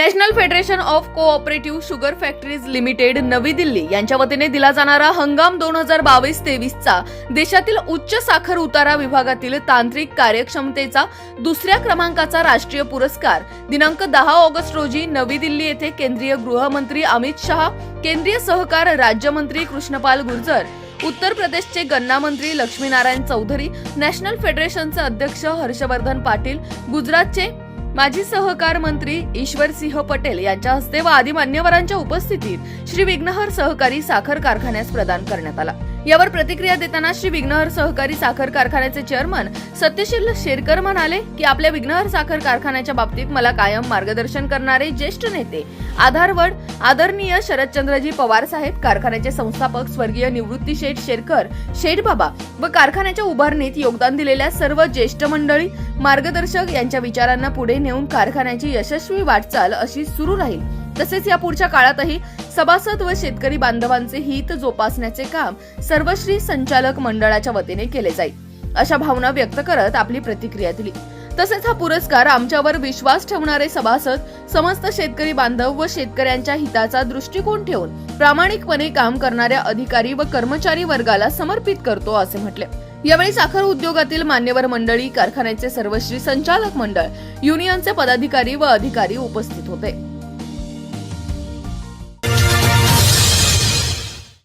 National federation of cooperative sugar factories limited नवी दिल्ली यांच्या वतीने दिला जाणारा हंगाम दोन हजार बावीस तेवीसचा देशातील उच्च साखर उतारा विभागातील तांत्रिक कार्यक्षमतेचा दुसऱ्या क्रमांकाचा राष्ट्रीय पुरस्कार. दिनांक दहा ऑगस्ट रोजी नवी दिल्ली येथे केंद्रीय गृहमंत्री अमित शहा केंद्रीय सहकार राज्यमंत्री कृष्णपाल गुर्जर उत्तर प्रदेशचे गन्ना मंत्री लक्ष्मीनारायण चौधरी नॅशनल फेडरेशनचे अध्यक्ष हर्षवर्धन पाटील गुजरातचे माजी सहकार मंत्री ईश्वरसिंह पटेल यांच्या हस्ते व आदी मान्यवरांच्या उपस्थितीत श्री विघ्नहर सहकारी साखर कारखान्यास प्रदान करण्यात आला. यावर प्रतिक्रिया देताना श्री विघ्नहर सहकारी साखर कारखान्याचे चेअरमन सत्यशील शेरकर म्हणाले की आपल्या विघ्नहर साखर कारखान्याच्या बाबतीत मला कायम मार्गदर्शन करणारे ज्येष्ठ नेते आधारवड आदरणीय शरदचंद्रजी पवार साहेब कारखान्याचे संस्थापक स्वर्गीय निवृत्ती शेठ शेरकर शेठबाबा व कारखान्याच्या उभारणीत योगदान दिलेल्या सर्व ज्येष्ठ मंडळी मार्गदर्शक यांच्या विचारांना पुढे नेऊन कारखान्याची यशस्वी वाटचाल अशी सुरू राहील. तसेच या पुढच्या काळातही सभासद व शेतकरी बांधवांचे हित जोपासण्याचे काम सर्वश्री संचालक मंडळाच्या वतीने केले जाईल अशा भावना व्यक्त करत आपली प्रतिक्रिया दिली. तसेच हा पुरस्कार आमच्यावर विश्वास ठेवणारे सभासद समस्त शेतकरी बांधव व शेतकऱ्यांच्या हिताचा दृष्टिकोन ठेवून प्रामाणिकपणे काम करणाऱ्या अधिकारी व कर्मचारी वर्गाला समर्पित करतो असे म्हटले. यावेळी साखर उद्योगातील मान्यवर मंडळी कारखान्याचे सर्वश्री संचालक मंडळ युनियनचे पदाधिकारी व अधिकारी उपस्थित होते.